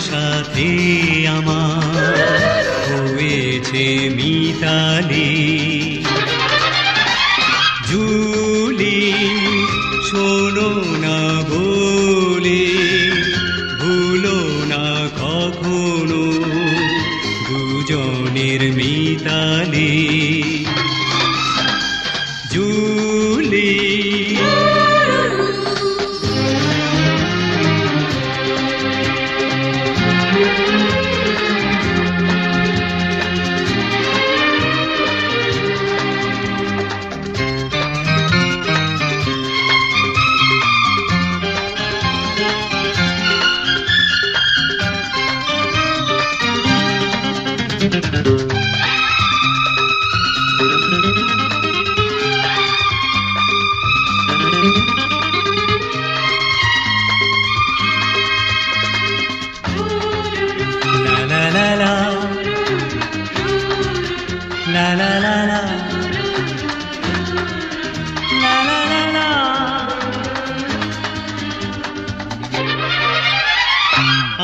সাথে আমার হয়েছে মিতালি। জুলি শোনো না বলে ভুলো না কখনো দুজনের মিতালি। জুলি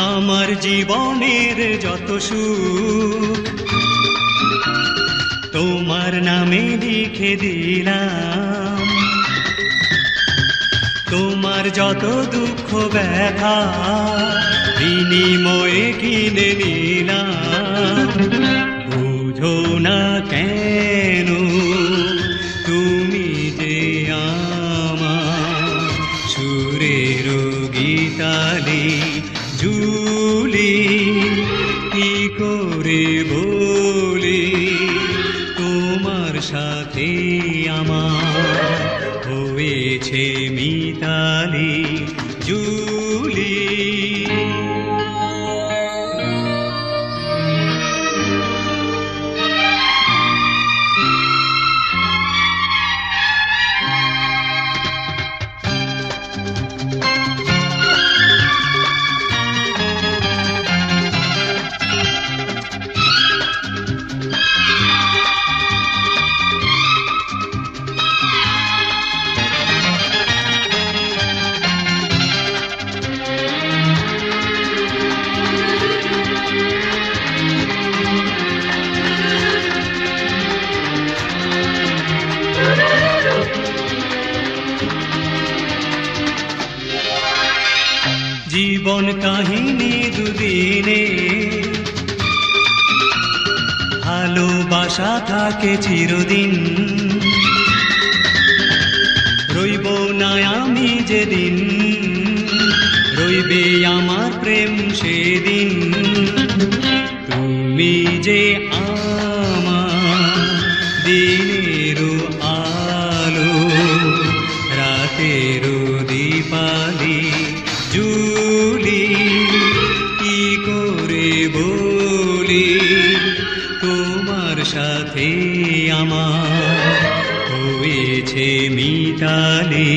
আমার জীবনের যত সুখ লিখে দিলাম তোমার যত দুঃখ ব্যথা, বিনিময়ে কিনে নিলাম। বুঝো না কেন তুমি যে আমার সুরের গীতালি, জুলি, কি করে বলি সাথে আমার হয়েছে মিতালি জুলি জীবন কাহিনী দুদিনে। ভালোবাসা থাকে চিরদিন। রইব না আমি যেদিন, রইবে আমার প্রেম সেদিন। তুমি যে বলি তোমার সাথে আমার হয়েছে মিতালি।